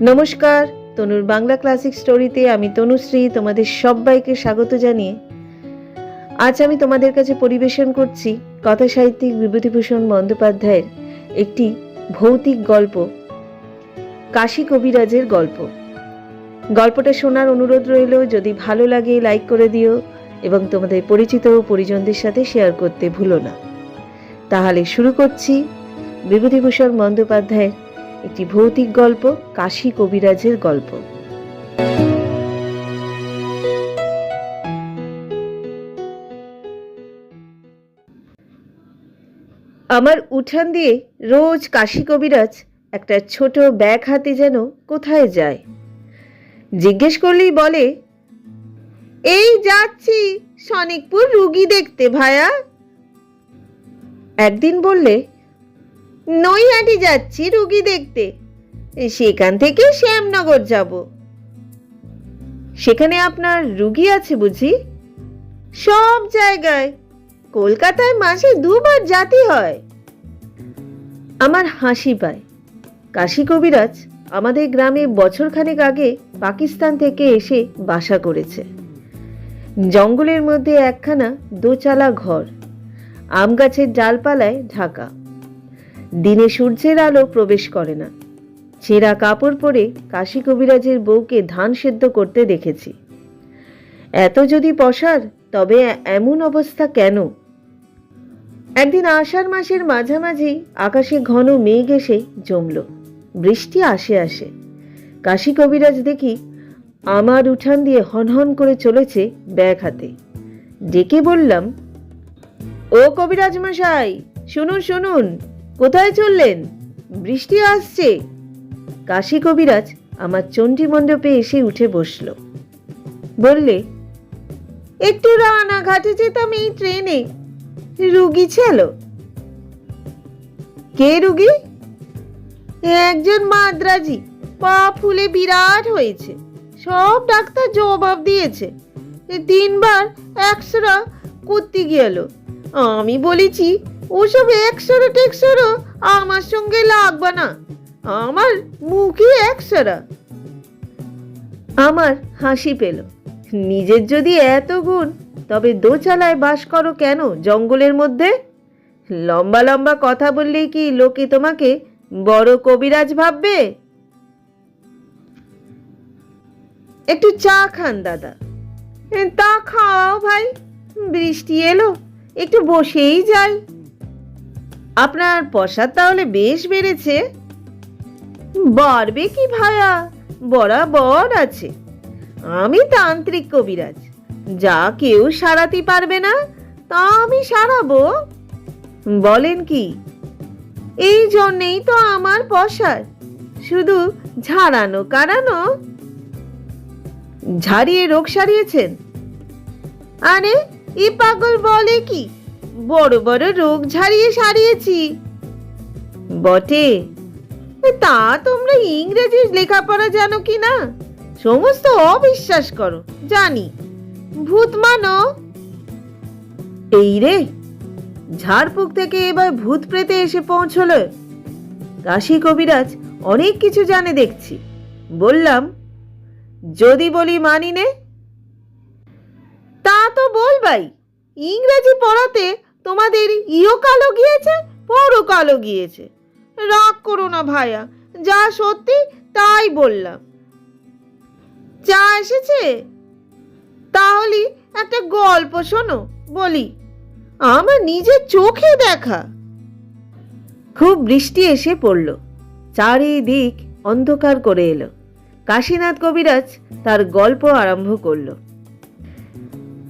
নমস্কার, তনুর বাংলা ক্লাসিক স্টোরিতে আমি তনুশ্রী তোমাদের সবাইকে স্বাগত জানিয়ে। আজ আমি তোমাদের কাছে পরিবেশন করছি কথা সাহিত্যিক বিভূতিভূষণ বন্দ্যোপাধ্যায়ের একটি ভৌতিক গল্প, কাশী কবিরাজের গল্প। গল্পটা শোনার অনুরোধ রইল, যদি ভালো লাগে লাইক করে দিও এবং তোমাদের পরিচিত ও পরিজনদের সাথে শেয়ার করতে ভুলো না। তাহলে শুরু করছি বিভূতিভূষণ বন্দ্যোপাধ্যায়ের একটি ভৌতিক গল্প, কাশী কবিরাজের গল্প। আমার উঠান দিয়ে রোজ কাশী কবিরাজ একটা ছোট ব্যাগ হাতে যেন কোথায় যায়। জিজ্ঞেস করলেই বলে, এই যাচ্ছি সনিকপুর রুগী দেখতে ভায়া। একদিন বললে নৈহাটি যাচ্ছি রুগী দেখতে। সেখান থেকে শ্যামনগর যাব। সেখানে আপনার রুগী আছে বুঝি? সব জায়গায়। কলকাতায় মাসে দুবার জাতি হয়। আমার হাসি পায়। কাশী কবিরাজ আমাদের গ্রামে বছরখানেক আগে পাকিস্তান থেকে এসে বাসা করেছে। জঙ্গলের মধ্যে একখানা দোচালা ঘর। আম গাছের ডালপালায় ঢাকা। দিনে সূর্যের আলো প্রবেশ করে না। ছেঁড়া কাপড় পরে কাশী কবিরাজের বউকে ধান সেদ্ধ করতে দেখেছি। এত যদি পসার তবে এমন অবস্থা কেন? একদিন আষাঢ় মাসের মাঝামাঝি আকাশে ঘন মেঘ এসে জমল। বৃষ্টি আসে আসে। কাশী কবিরাজ দেখি আমার উঠান দিয়ে হনহন করে চলেছে ব্যাগ হাতে। ডেকে বললাম, ও কবিরাজ মশাই, শুনুন শুনুন কোথায় চললেন? বৃষ্টি আসছে। কাশী কবিরাজ আমার চণ্ডী মণ্ডপে এসে উঠে বসল। বললে, একটু রানাঘাটে যেতাম এই ট্রেনে। রুগী ছিল। কে রুগী? একজন মাদ্রাজি। পা ফুলে বিরাট হয়েছে। সব ডাক্তার জবাব দিয়েছে। তিনবার একশোরা করতে গেল। আমি বলেছি ওসব একশোরা টেকশোরা আমার সঙ্গে লাগবে না। আমার মুখে একশোরা আমার হাসি পেল। নিজের যদি এত গুণ, তবে দোচালায় বাস করো কেন জঙ্গলের মধ্যে? লম্বা লম্বা কথা বললেই কি লোকে তোমাকে বড় কবিরাজ ভাববে? একটু চা খান, দাদা। তা খাও ভাই, বৃষ্টি এলো, একটু বসেই যাই। আপনার প্রসাদ তাহলে বেশ বেড়েছে। বাড়বে কি ভায়া? বরাবর আছে। আমি তান্ত্রিক কবিরাজ। যা কেউ সারাতে পারবে না, তা আমি সারাবো। বলেন কি? এই জন্যেই তো আমার পসার শুধু ঝাড়ানো, কাড়ানো। ঝাড়িয়ে রোগ সারিয়েছেন? আরে এ পাগল বলে কি? বড় বড় রোগ ঝাড়িয়ে সারিয়েছি। বটে তা তোমরা ইংরেজি লেখাপড়া জানো কি না? সমস্ত অবিশ্বাস করো, জানি। ভূত মানো। এই রে, ঝাড়ফুঁক থেকে এবার ভূত প্রেতে এসে পৌঁছলো। কাশী কবিরাজ অনেক কিছু জানে দেখছি। বললাম, যদি বলি মানি নে? তা তো বলবাই। ইংরেজি পড়াতে তোমাদের ইও কালো গিয়েছে পরও কালো গিয়েছে। রাগ করো না ভাইয়া যা সত্যি তাই বললাম। চা এসেছে? তাহলে একটা গল্প শোনো, বলি। আমার নিজের চোখে দেখা। খুব বৃষ্টি এসে পড়ল। চারিদিক অন্ধকার করে এলো। কাশীনাথ কবিরাজ তার গল্প আরম্ভ করল।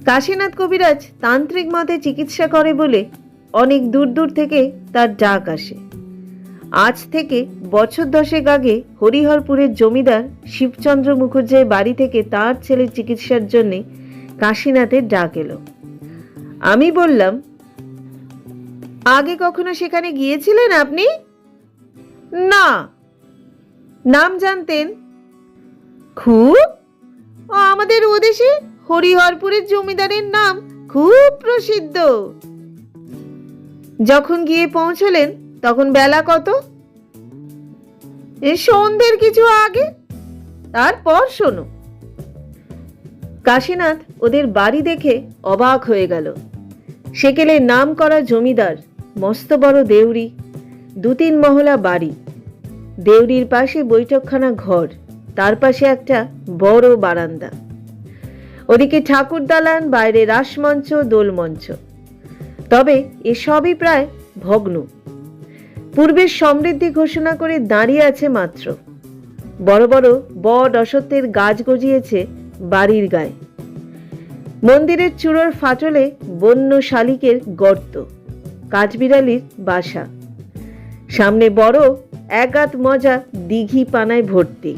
কাশীনাথ কবিরাজ তান্ত্রিক মতে চিকিৎসা করে বলে অনেক দূর দূর থেকে তার ডাক আসে। আজ থেকে বছর দশেক আগে হরিহরপুরের জমিদার শিবচন্দ্র মুখুজ্জের বাড়ি থেকে তার ছেলের চিকিৎসার জন্য কাশীনাথের ডাক এলো। আমি বললাম, আগে কখনো সেখানে গিয়েছিলেন আপনি? না। নাম জানতেন? খুব? আমাদের ওদেশে হরিহরপুরের জমিদারের নাম খুব প্রসিদ্ধ। যখন গিয়ে পৌঁছলেন, তখন বেলা কত? সন্ধ্যের কিছু আগে। তারপর শোনো। কাশীনাথ ওদের বাড়ি দেখে অবাক হয়ে গেল। সেকেলে নাম করা জমিদার, মস্ত বড় দেউরি দু তিন মহলা বাড়ি। দেউরির পাশে বৈঠকখানা ঘর, তার পাশে একটা বড় বারান্দা। ওদিকে ঠাকুর দালান, বাইরে রাসমঞ্চ দোলমঞ্চ তবে এসবই প্রায় ভগ্ন। পূর্বের সমৃদ্ধি ঘোষণা করে দাঁড়িয়ে আছে মাত্র। বড় বড় বট অসত্যের গাছ গজিয়েছে বাড়ির গায়ে। মন্দিরের চূড়োর ফাটলে বন্য শালিকের গর্ত, কাঠবিড়ালির বাসা। সামনে বড় একাত মজা দিঘি পানায় ভর্তি।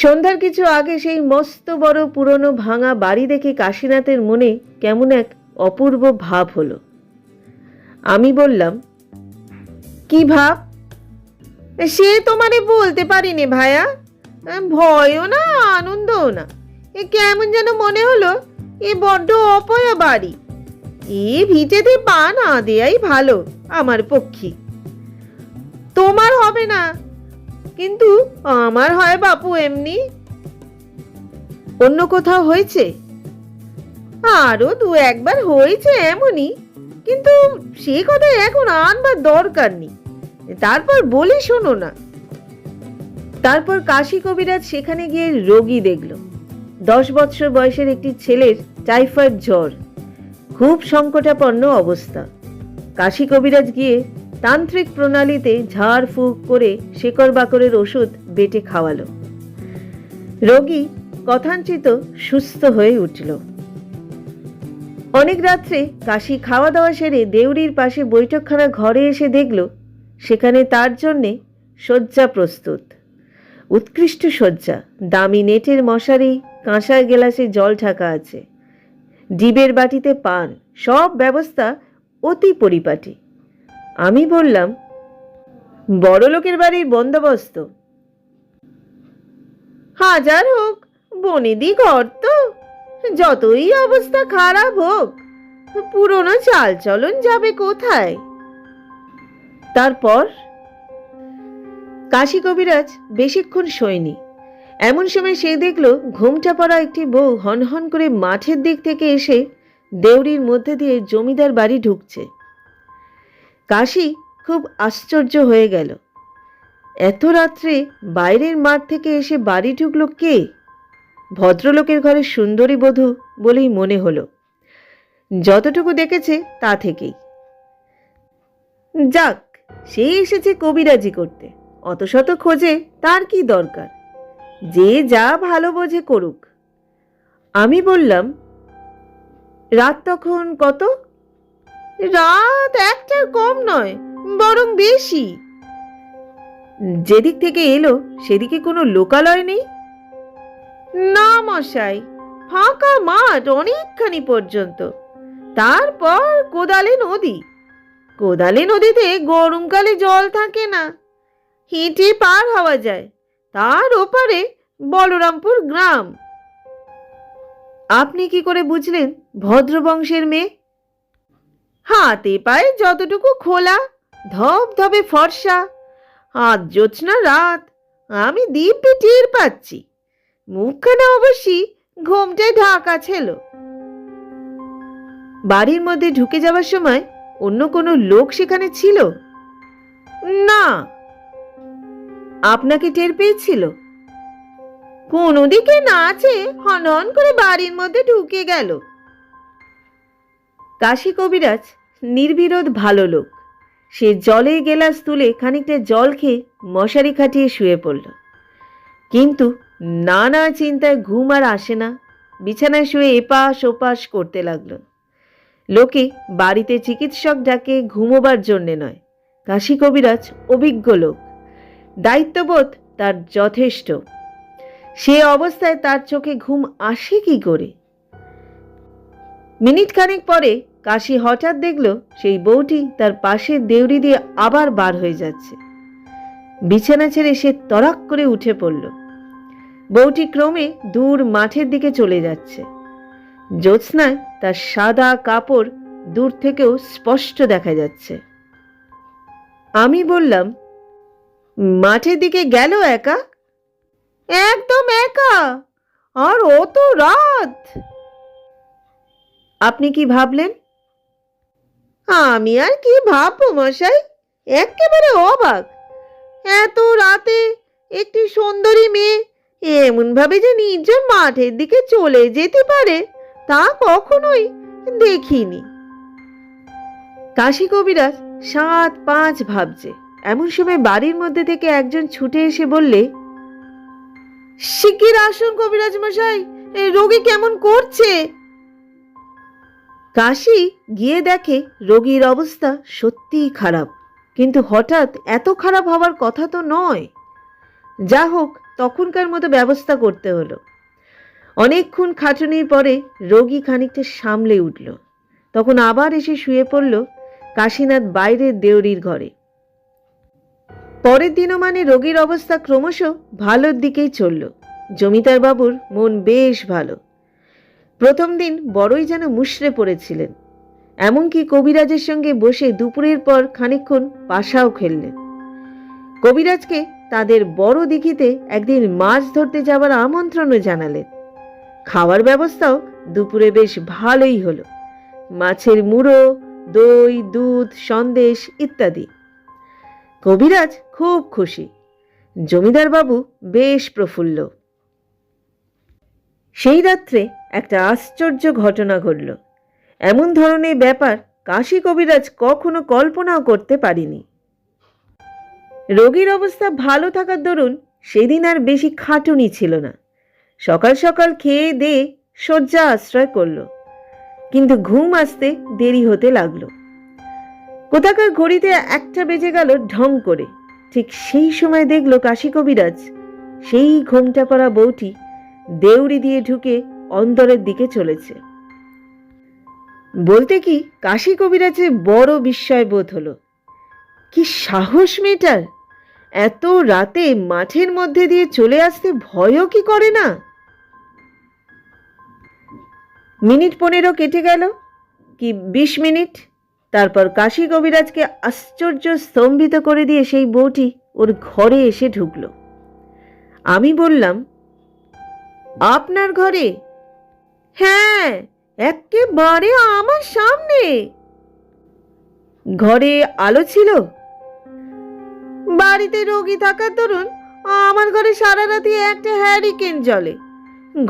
সন্ধ্যার কিছু আগে সেই মস্ত বড় পুরনো ভাঙা বাড়ি দেখে কাশীনাথের মনে কেমন এক অপূর্ব ভাব হলো। আমি বললাম, কি ভাব? সে তোমারে বলতে পারিনি ভায়া। ভয়ও না, আনন্দও না। এ কেমন যেন মনে হলো, এ বড্ড অপয়া বাড়ি। এ ভিটেতে পা না দেয়াই ভালো আমার পক্ষে। তোমার হবে না কিন্তু আমার হয় বাপু এমনি। অন্য কোথাও হয়েছে? আরও দু একবার হয়েছে এমনই, কিন্তু সে কথা এখন আনবার দরকার নেই। তারপর বলি শোনো না। তারপর কাশী কবিরাজ সেখানে গিয়ে রোগী দেখল। দশ বৎসর বয়সের একটি ছেলের টাইফয়েড জ্বর। খুব সংকটাপন্ন অবস্থা। কাশী কবিরাজ গিয়ে তান্ত্রিক প্রণালীতে ঝাড় ফুঁক করে শেকড় বাকরের ওষুধ বেটে খাওয়ালো। রোগী কথাঞ্চিত সুস্থ হয়ে উঠল। অনেক রাত্রে কাশি খাওয়া দাওয়া সেরে দেউরির পাশে বৈঠকখানা ঘরে এসে দেখল, সেখানে তার জন্যে শয্যা প্রস্তুত। উৎকৃষ্ট শয্যা, দামি নেটের মশারি, কাঁসার গেলাসে জল ঢাকা আছে, ডিবের বাটিতে পান, সব ব্যবস্থা অতি পরিপাটি। আমি বললাম বড় লোকের বাড়ির বন্দোবস্ত। হাজার হোক, বনেদি ঘর তো, যতই অবস্থা খারাপ হোক, পুরনো চাল চলন যাবে কোথায়? তারপর কাশী কবিরাজ বেশিক্ষণ শোয়নি। এমন সময় সে দেখল ঘুমটা পড়া একটি বউ হনহন করে মাঠের দিক থেকে এসে দেউরির মধ্যে দিয়ে জমিদার বাড়ি ঢুকছে। কাশী খুব আশ্চর্য হয়ে গেল। এত রাত্রে বাইরের মাঠ থেকে এসে বাড়ি ঢুকলো কে? ভদ্রলোকের ঘরে সুন্দরী বধূ বলেই মনে হলো। যতটুকু দেখেছে তা থেকেই। যাক, সে এসেছে কবিরাজি করতে। অত শত খোঁজে তার কি দরকার? যে যা ভালো বোঝে করুক। আমি বললাম, রাত তখন কত? রাত একটার কম নয়, বরং বেশি। যেদিক থেকে এলো, সেদিকে কোনো লোকালয় নেই? না মশাই, ফাঁকা মাঠ অনেকখানি পর্যন্ত। তারপর কোদালে নদী। কোদালে নদীতে গরমকালে জল থাকে না। হেঁটে পার হওয়া যায়। তার ওপারে বলরামপুর গ্রাম। আপনি কি করে বুঝলেন, ভদ্রবংশের মেয়ে? হাতে পায়ে যতটুকু খোলা, ধপে ফর্সা। আজ জ্যোৎস্না রাত, আমি দিব্যি টের পাচ্ছি। মুখখানা অবশ্যই ঘোমটায় ঢাকা ছিল। বাড়ির মধ্যে ঢুকে যাওয়ার সময় অন্য কোনো লোক সেখানে ছিল? না। আপনাকে টের পেয়েছিল? কোন দিকে না আছে হন হন করে বাড়ির মধ্যে ঢুকে গেল। কাশী কবিরাজ নির্বিরোধ ভালো লোক। সে জলে গেলাস তুলে খানিকটা জল খেয়ে মশারি খাটিয়ে শুয়ে পড়ল। কিন্তু নানা চিন্তায় ঘুম আর আসে না। বিছানায় শুয়ে এপাশ ওপাশ করতে লাগল। লোকে বাড়িতে চিকিৎসক ডাকে ঘুমোবার জন্যে নয়। কাশী কবিরাজ অভিজ্ঞ লোক। দায়িত্ববোধ তার যথেষ্ট। সে অবস্থায় তার চোখে ঘুম আসে কি করে? মিনিট খানেক পরে কাশি হঠাৎ দেখল সেই বউটি তার পাশের দেউরি দিয়ে আবার বার হয়ে যাচ্ছে। বিছানা ছেড়ে সে তরাক করে উঠে পড়ল। বউটি ক্রমে দূর মাঠের দিকে চলে যাচ্ছে। জ্যোৎস্নায় তার সাদা কাপড় দূর থেকেও স্পষ্ট দেখা যাচ্ছে। আমি বললাম, মাঠের দিকে গেল একা? একদম একা, আর অত রাত! আপনি কি ভাবলেন? আমি আর কি ভাববো মশাই? একেবারে অবাক। এত রাতে একটি সুন্দরী মেয়ে এমন ভাবে যে নির্জন মাঠের দিকে চলে যেতে পারে, তা কখনোই দেখিনি। কাশী কবিরাজ সাত পাঁচ ভাবছে। এমন সময় বাড়ির মধ্যে থেকে একজন ছুটে এসে বললে, শিগগির আসুন কবিরাজ মশাই রোগী কেমন করছে? কাশি গিয়ে দেখে রোগীর অবস্থা সত্যিই খারাপ। কিন্তু হঠাৎ এত খারাপ হওয়ার কথা তো নয়। যা হোক, তখনকার মতো ব্যবস্থা করতে হলো। অনেকক্ষণ খাটুনির পরে রোগী খানিকটা সামলে উঠল। তখন আবার এসে শুয়ে পড়ল কাশীনাথ বাইরের দেউরির ঘরে। পরের দিনও মানে রোগীর অবস্থা ক্রমশ ভালোর দিকেই চলল। জমিদার বাবুর মন বেশ ভালো। প্রথম দিন বড়ই যেন মুষড়ে পড়েছিলেন। এমনকি কবিরাজের সঙ্গে বসে দুপুরের পর খানিকক্ষণ পাশাও খেললেন। কবিরাজকে তাদের বড় দিঘিতে একদিন মাছ ধরতে যাওয়ার আমন্ত্রণও জানালেন। খাওয়ার ব্যবস্থাও দুপুরে বেশ ভালোই হলো। মাছের মুড়ো, দই, দুধ, সন্দেশ ইত্যাদি। কবিরাজ খুব খুশি। জমিদার বাবু বেশ প্রফুল্ল। সেই রাত্রে একটা আশ্চর্য ঘটনা ঘটল। এমন ধরনের ব্যাপার কাশী কবিরাজ কখনো কল্পনাও করতে পারিনি। রোগীর অবস্থা ভালো থাকার দরুন সেদিন আর বেশি খাটুনি ছিল না। সকাল সকাল খেয়ে দিয়ে শয্যা আশ্রয় করল। কিন্তু ঘুম আসতে দেরি হতে লাগল। কোথাকার ঘড়িতে একটা বেজে গেল ঢং করে। ঠিক সেই সময় দেখল কাশী কবিরাজ সেই ঘোমটা পড়া বউটি দেউড়ি দিয়ে ঢুকে অন্দরের দিকে চলেছে। বলতে কি, কাশী কবিরাজে বড় বিস্ময় বোধ হলো। কি সাহস মেয়েটার! এত রাতে মাঠের মধ্যে দিয়ে চলে আসতে ভয়ও কি করে না? মিনিট পনেরো কেটে গেল। কি বিশ মিনিট? তারপর কাশী কবিরাজকে আশ্চর্য স্তম্ভিত করে দিয়ে সেই বউটি ওর ঘরে এসে ঢুকলো। আমি বললাম, আপনার ঘরে হ্যাঁ একেবারে আমার সামনে। ঘরে আলো ছিল। বাড়িতে রোগী থাকার দরুন আমার ঘরে সারা রাতি একটা হ্যারিকেন জ্বলে।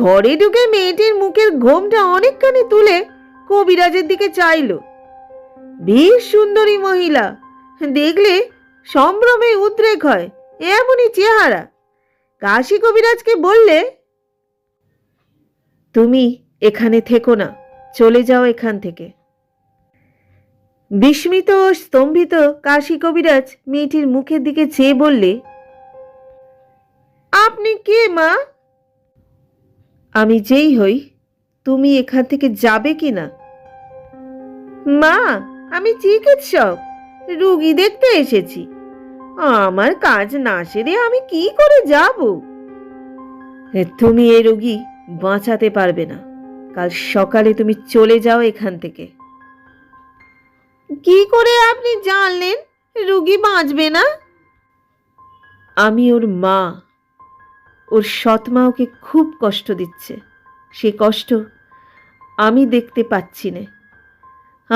ঘরে ঢুকে মেয়েটির মুখের ঘোমটা অনেকখানি তুলে কবিরাজের দিকে চাইলো। বেশ সুন্দরী মহিলা, দেখলে সম্ভ্রমে উদ্রেক হয়, এমনই চেহারা। কাশী কবিরাজকে বললে, তুমি এখানে থেকো না, চলে যাও এখান থেকে। বিস্মিত ও স্তম্ভিত কাশী কবিরাজ মেয়েটির মুখের দিকে চেয়ে বললে, আপনি কে, মা? আমি যেই হই, তুমি এখান থেকে যাবে কি না? মা, আমি চিকিৎসক, রুগী দেখতে এসেছি। আমার কাজ না সেরে আমি কি করে যাব? তুমি এই রুগী বাঁচাতে পারবে না কাল সকালে তুমি চলে যাও এখান থেকে। কি করে আপনি জানলেন? রুগী বাঁচবে না? আমি ওর মা। ওর সৎ মা ওকে খুব কষ্ট দিচ্ছে। সে কষ্ট আমি দেখতে পাচ্ছি না।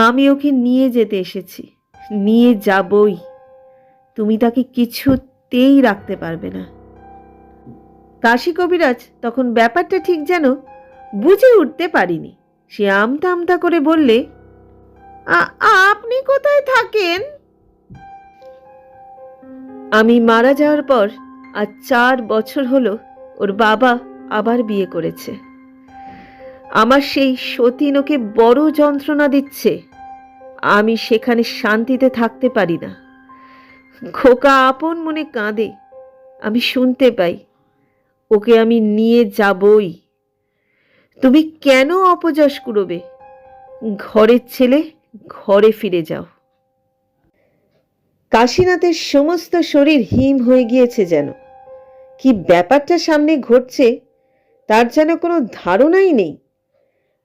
আমি ওকে নিয়ে যেতে এসেছি। নিয়ে যাবই। তুমি তাকে কিছুতেই রাখতে পারবে না। কাশী কবিরাজ তখন ব্যাপারটা ঠিক যেন বুঝে উঠতে পারিনি। সে আমতা আমতা করে বললে আপনি কোথায় থাকেন? আমি মারা যাওয়ার পর আজ চার বছর হলো ওর বাবা আবার বিয়ে করেছে। আমার সেই সতীন ওকে বড় যন্ত্রণা দিচ্ছে। আমি সেখানে শান্তিতে থাকতে পারি না। খোকা আপন মনে কাঁদে। আমি শুনতে পাই, ওকে আমি নিয়ে যাবই। তুমি কেন অপযশ কুড়োবে? ঘরের ছেলে, ঘরে ফিরে যাও। কাশীনাথের সমস্ত শরীর হিম হয়ে গিয়েছে যেন। কি ব্যাপারটা সামনে ঘটছে, তার যেন কোনো ধারণাই নেই।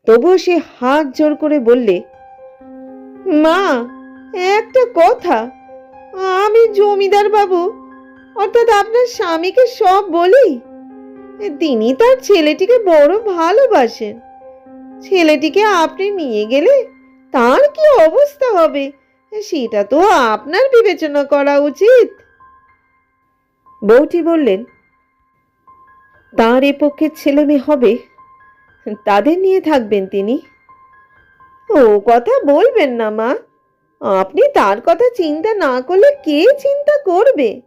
তবুও সে হাত জোর করে বললে, মা, একটা কথা। আমি জমিদার বাবু, অর্থাৎ আপনার স্বামীকে সব বলি? তিনি তার ছেলেটিকে বড় ভালোবাসেন ছেলেটিকে আপনি নিয়ে গেলে তার কি অবস্থা হবে? সেটা তো আপনার বিবেচনা করা উচিত। বউটি বললেন, তার এ পক্ষের ছেলে মেয়ে হবে? তাদের নিয়ে থাকবেন তিনি? ও কথা বলবেন না, মা। আপনি তার কথা চিন্তা না করলে কে চিন্তা করবে?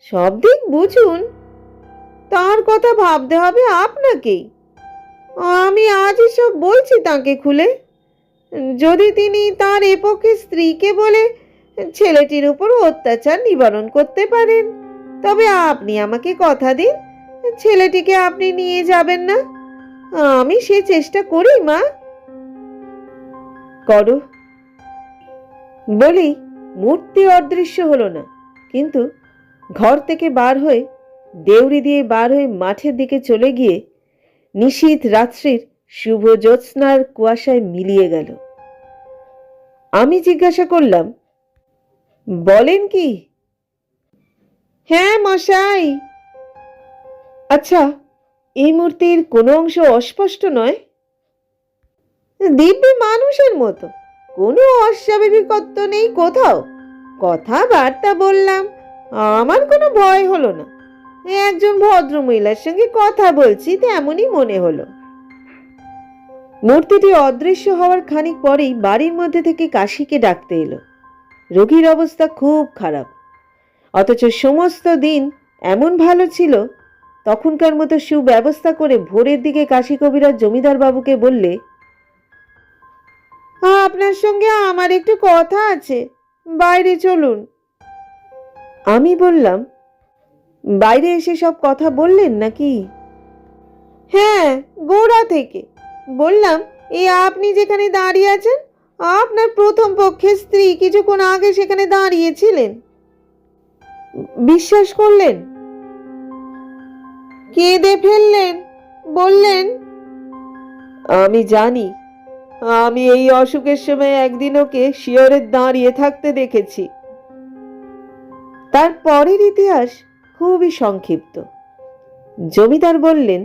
সব দিক বুঝুন কথা ভাবতে হবে আপনাকেই। আমি আজই সব বলছি তাকে খুলে। যদি তিনি তার এ পক্ষে স্ত্রীকে বলে ছেলেটির উপর অত্যাচার নিবারণ করতে পারেন, তবে আপনি আমাকে কথা দিন, ছেলেটিকে আপনি নিয়ে যাবেন না। আমি সে চেষ্টা করি, মা। করো। বলি মূর্তি অদৃশ্য হলো না, কিন্তু ঘর থেকে বার হয়ে দেউড়ি দিয়ে বার হয়ে মাঠের দিকে চলে গিয়ে নিশীথ রাত্রির শুভ জ্যোৎস্নার কুয়াশায় মিলিয়ে গেল। আমি জিজ্ঞাসা করলাম, বলেন কি? হ্যাঁ মশাই। আচ্ছা এই মূর্তির কোনো অংশ অস্পষ্ট নয়? দিব্যি মানুষের মতো, কোনো অস্বাভাবিকত্ব নেই কোথাও। কথাবার্তা বললাম, আমার কোনো ভয় হলো না। একজন ভদ্র মহিলার সঙ্গে কথা বলছি, তেমনই মনে হলো। মূর্তিটি অদৃশ্য হওয়ার খানিক পরেই বাড়ির মধ্যে থেকে কাশিকে ডাকতে এলো। রোগীর অবস্থা খুব খারাপ। অথচ সমস্ত দিন এমন ভালো ছিল, তখনকার মতো সুব্যবস্থা করে ভোরের দিকে কাশী কবিরাজ জমিদার বাবুকে বললে, আপনার সঙ্গে আমার একটু কথা আছে, বাইরে চলুন। আমি বললাম বাইরে এসে সব কথা বললেন নাকি? হ্যাঁ গোড়া থেকে। বললাম এ আপনি যেখানে দাঁড়িয়ে আছেন আপনার প্রথম পক্ষের স্ত্রী কিছুক্ষণ আগে সেখানে দাঁড়িয়েছিলেন। বিশ্বাস করলেন? কেঁদে ফেললেন বললেন আমি জানি। আমি এই অসুখের সময় একদিন ওকে শিয়রে দাঁড়িয়ে থাকতে দেখেছি। তার পরের ইতিহাস খুবই সংক্ষিপ্ত। জমিদার বললেন,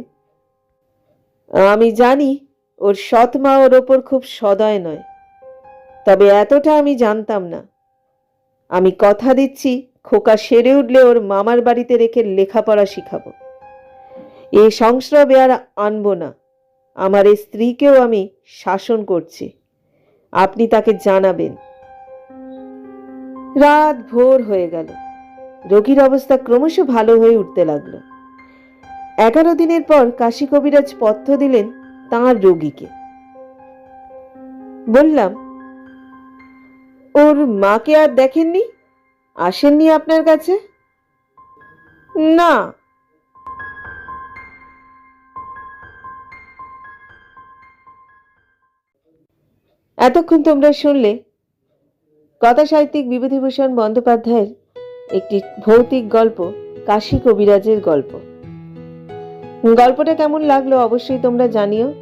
আমি জানি ওর সৎ মা ওর ওপর খুব সদয় নয়, তবে এতটা আমি জানতাম না। আমি কথা দিচ্ছি, খোকা সেরে উঠলে ওর মামার বাড়িতে রেখে লেখাপড়া শিখাবো। এ সংস্রবে আর আনব না। আমার এই স্ত্রীকেও আমি শাসন করছি। আপনি তাকে জানাবেন। রাত ভোর হয়ে গেল। রোগীর অবস্থা ক্রমশ ভালো হয়ে উঠতে লাগল। এগারো দিনের পর কাশী কবিরাজ পথ্য দিলেন তাঁর রোগীকে। বললাম, ওর মাকে আর দেখেননি? আসেননি আপনার কাছে? না। এতক্ষণ তোমরা শুনলে কথা সাহিত্যিক বিভূতিভূষণ বন্দ্যোপাধ্যায়ের একটি ভৌতিক গল্প, কাশী কবিরাজের গল্প। গল্পটা কেমন লাগল অবশ্যই তোমরা জানিও।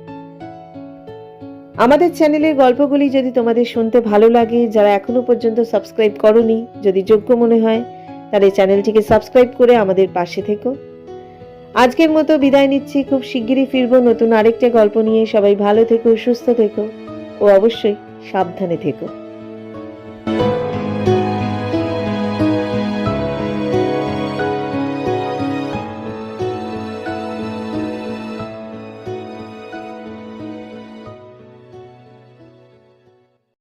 আমাদের চ্যানেলের গল্পগুলি যদি তোমাদের শুনতে ভালো লাগে, যারা এখনও পর্যন্ত সাবস্ক্রাইব করনি, যদি যোগ্য মনে হয়, তাহলে চ্যানেলটিকে সাবস্ক্রাইব করে আমাদের পাশে থেকো। আজকের মতো বিদায় নিচ্ছি, খুব শিগগিরই ফিরবো নতুন আরেকটা গল্প নিয়ে। সবাই ভালো থেকো, সুস্থ থেকো, ও অবশ্যই সাবধানে থেকো।